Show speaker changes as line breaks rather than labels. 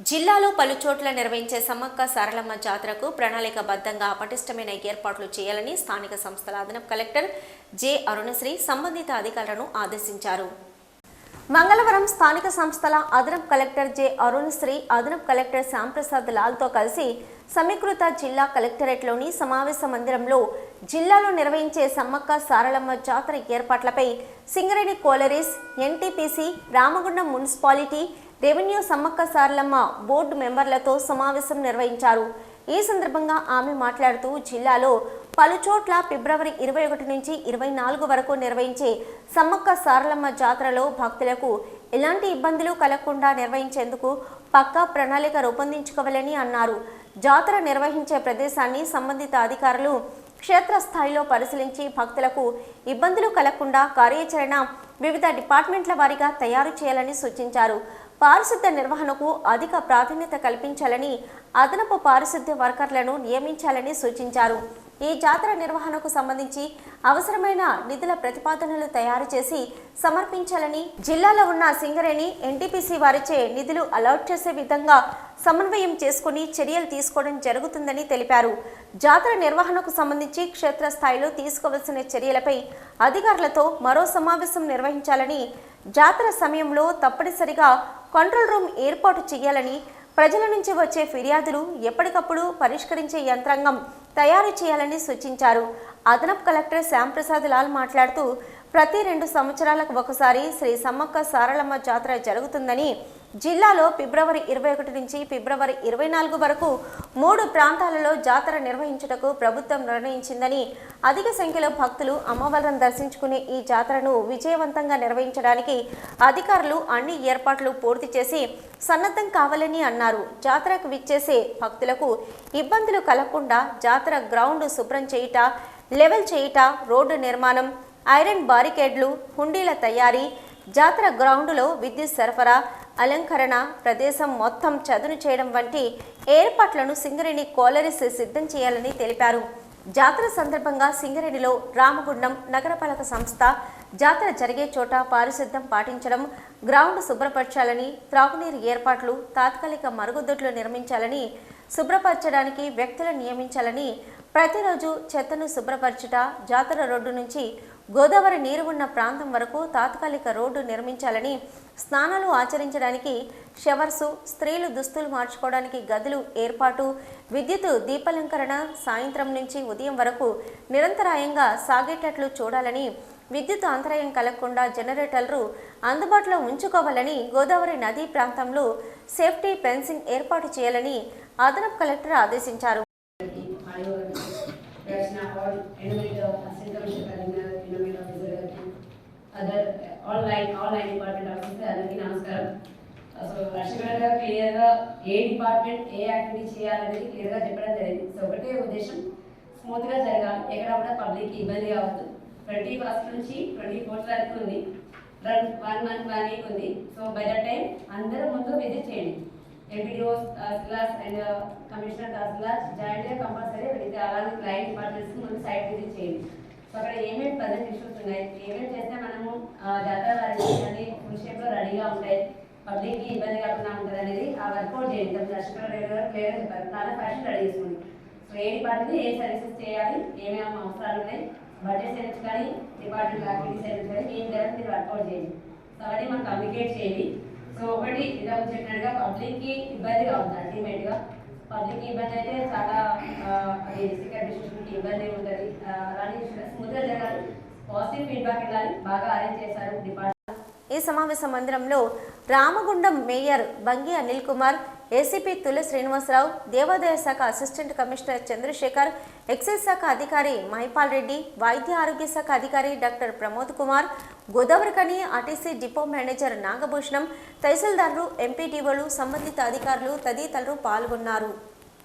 జిల్లాలో పలు చోట్ల నిర్వహించే సమ్మక్క సారలమ్మ జాతరకు ప్రణాళికబద్ధంగా పటిష్టమైన ఏర్పాట్లు చేయాలని స్థానిక సంస్థల అదనపు కలెక్టర్ జె అరుణశ్రీ సంబంధిత అధికారులను ఆదేశించారు. మంగళవారం స్థానిక సంస్థల అదనపు కలెక్టర్ జె అరుణశ్రీ అదనపు కలెక్టర్ శ్యాంప్రసాద్ లాల్తో కలిసి సమీకృత జిల్లా కలెక్టరేట్లోని సమావేశ మందిరంలో జిల్లాలో నిర్వహించే సమ్మక్క సారలమ్మ జాతర ఏర్పాట్లపై Singareni collieries NTPC Ramagundam municipality revenue Sammakka Saralamma board మెంబర్లతో సమావేశం నిర్వహించారు. ఈ సందర్భంగా ఆమె మాట్లాడుతూ జిల్లాలో పలుచోట్ల ఫిబ్రవరి ఇరవై ఒకటి నుంచి ఇరవై నాలుగు వరకు నిర్వహించే సమ్మక్క సారలమ్మ జాతరలో భక్తులకు ఎలాంటి ఇబ్బందులు కలగకుండా నిర్వహించేందుకు పక్కా ప్రణాళిక రూపొందించుకోవాలని అన్నారు. జాతర నిర్వహించే ప్రదేశాన్ని సంబంధిత అధికారులు క్షేత్రస్థాయిలో పరిశీలించి భక్తులకు ఇబ్బందులు కలగకుండా కార్యాచరణ వివిధ డిపార్ట్మెంట్ల వారీగా తయారు చేయాలని సూచించారు. పారిశుద్ధ్య నిర్వహణకు అధిక ప్రాధాన్యత కల్పించాలని అదనపు పారిశుద్ధ్య వర్కర్లను నియమించాలని సూచించారు. ఈ జాతర నిర్వహణకు సంబంధించి అవసరమైన నిధుల ప్రతిపాదనలు తయారు చేసి సమర్పించాలని జిల్లాలో ఉన్న సింగరేణి ఎన్టీపీసీ వారిచే నిధులు అలాట్ చేసే విధంగా సమన్వయం చేసుకుని చర్యలు తీసుకోవడం జరుగుతుందని తెలిపారు. జాతర నిర్వహణకు సంబంధించి క్షేత్రస్థాయిలో తీసుకోవాల్సిన చర్యలపై అధికారులతో మరో సమావేశం నిర్వహించాలని జాతర సమయంలో తప్పనిసరిగా కంట్రోల్ రూమ్ ఏర్పాటు చేయాలని ప్రజల నుంచి వచ్చే ఫిర్యాదులు ఎప్పటికప్పుడు పరిష్కరించే యంత్రాంగం తయారు చేయాలని సూచించారు. అదనపు కలెక్టర్ శ్యాంప్రసాద్ లాల్ మాట్లాడుతూ ప్రతి రెండు సంవత్సరాలకు ఒకసారి శ్రీ సమ్మక్క సారలమ్మ జాతర జరుగుతుందని జిల్లాలో ఫిబ్రవరి ఇరవై ఒకటి నుంచి ఫిబ్రవరి ఇరవై నాలుగు వరకు మూడు ప్రాంతాలలో జాతర నిర్వహించుటకు ప్రభుత్వం నిర్ణయించిందని అధిక సంఖ్యలో భక్తులు అమ్మవారిని దర్శించుకునే ఈ జాతరను విజయవంతంగా నిర్వహించడానికి అధికారులు అన్ని ఏర్పాట్లు పూర్తి చేసి సన్నద్ధం కావాలని అన్నారు. జాతరకు విచ్చేసే భక్తులకు ఇబ్బందులు కలగకుండా జాతర గ్రౌండ్ శుభ్రం చేయుట లెవెల్ చేయుట రోడ్డు నిర్మాణం ఐరన్ బారికేడ్లు హుండీల తయారీ జాతర గ్రౌండ్లో విద్యుత్ సరఫరా అలంకరణ ప్రదేశం మొత్తం చదును చేయడం వంటి ఏర్పాట్లను సింగరేణి కోలరీస్ సిద్ధం చేయాలని తెలిపారు. జాతర సందర్భంగా సింగరేణిలో రామగుండం నగరపాలక సంస్థ జాతర జరిగే చోట పారిశుద్ధ్యం పాటించడం గ్రౌండ్ శుభ్రపరచాలని త్రాగునీరు ఏర్పాట్లు తాత్కాలిక మరుగుదొడ్లు నిర్మించాలని శుభ్రపరచడానికి వ్యక్తులను నియమించాలని ప్రతిరోజు చెత్తను శుభ్రపరచుట జాతర రోడ్డు నుంచి గోదావరి నీరు ఉన్న ప్రాంతం వరకు తాత్కాలిక రోడ్డు నిర్మించాలని స్నానాలు ఆచరించడానికి షవర్సు స్త్రీలు దుస్తులు మార్చుకోవడానికి గదులు ఏర్పాటు విద్యుత్ దీపాలంకరణ సాయంత్రం నుంచి ఉదయం వరకు నిరంతరాయంగా సాగేటట్లు చూడాలని విద్యుత్ అంతరాయం కలగకుండా జనరేటర్లు అందుబాటులో ఉంచుకోవాలని గోదావరి నదీ ప్రాంతంలో సేఫ్టీ ఫెన్సింగ్ ఏర్పాటు చేయాలని అదనపు కలెక్టర్ ఆదేశించారు
మరియు రచన ఆల్ ఎనిమిది అసిస్టెంట్ కమిషనర్ గారికి ఎనిమిది ఆఫీసర్ గారికి అదర్ ఆల్ డిపార్ట్మెంట్ ఆఫీసర్ అందరికీ నమస్కారం. సో రచన గారు క్లియర్గా ఏ డిపార్ట్మెంట్ ఏ యాక్టివిటీ చేయాలనేది క్లియర్గా చెప్పడం జరిగింది. సో ఒకటే ఉద్దేశం స్మూత్గా జరగాలి. ఎక్కడ కూడా పబ్లిక్ ఇబ్బంది కావద్దు. ట్వంటీ ఫస్ట్ నుంచి ట్వంటీ ఫోర్త్ వరకు ఉంది. One one month one week ఉంది. సో బై ద టైం అందరూ ముందు విజిట్ చేయండి. MPDO class and commissioner class జాయింట్గా compulsory అలాగే క్లయింట్ డిపార్ట్మెంట్స్ ముందు సైట్ విజిట్ చేయండి. అక్కడ ఏమేమి ప్రజెంట్ ఇష్యూస్ ఉన్నాయి ఏమేమి చేస్తే మనము జాతర అన్ని ఫుల్ షేప్లో రెడీగా ఉంటాయి? పబ్లిక్కి ఇబ్బంది కాకుండా ఉంటుంది అనేది ఆ వర్కౌట్ చేయండి. కొంచెం దర్శకులు గారు క్లియర్గా చెప్పారు. చాలా ఫ్యాషన్ రెడీ చేసుకోండి. సో ఏ డిపార్ట్మెంట్ ఏ సర్వీసెస్ చేయాలి ఏమేమి అవసరాలు ఉన్నాయి బడ్జెట్ సెలెక్ట్ కానీ డిపార్ట్మెంట్ యాక్టివిటీ సెలెక్ట్ కానీ ఏం చేయాలి మీరు వర్కౌట్ చేయండి. సో అవన్నీ మనం కమ్యూనికేట్ చేయండి. సో ఒకటి ఇలా చెప్పినట్టుగా పబ్లిక్కి ఇబ్బంది కావద్దు అల్టిమేట్గా. పబ్లిక్ ఇబ్బంది అయితే చాలా అది డిస్ట్రిక్ట్ అడ్మినిస్ట్రేషన్ ఇబ్బంది ఉంటుంది. అలాంటి ఇష్యూస్ పాజిటివ్ ఫీడ్బ్యాక్ ఇవ్వాలి. బాగా అరేంజ్ చేశారు డిపార్ట్మెంట్.
ఈ సమావేశ మందిరంలో రామగుండం మేయర్ బంగి అనిల్ కుమార్ ఏసీపీ తుల శ్రీనివాసరావు దేవాదాయ శాఖ అసిస్టెంట్ కమిషనర్ చంద్రశేఖర్ ఎక్సైజ్ శాఖ అధికారి మహిపాల్ రెడ్డి వైద్య ఆరోగ్య శాఖ అధికారి doctor Pramod Kumar Godavarikhani RTC depot manager Nagabhushanam తహసీల్దారులు ఎంపీటీఓలు సంబంధిత అధికారులు తదితరులు పాల్గొన్నారు.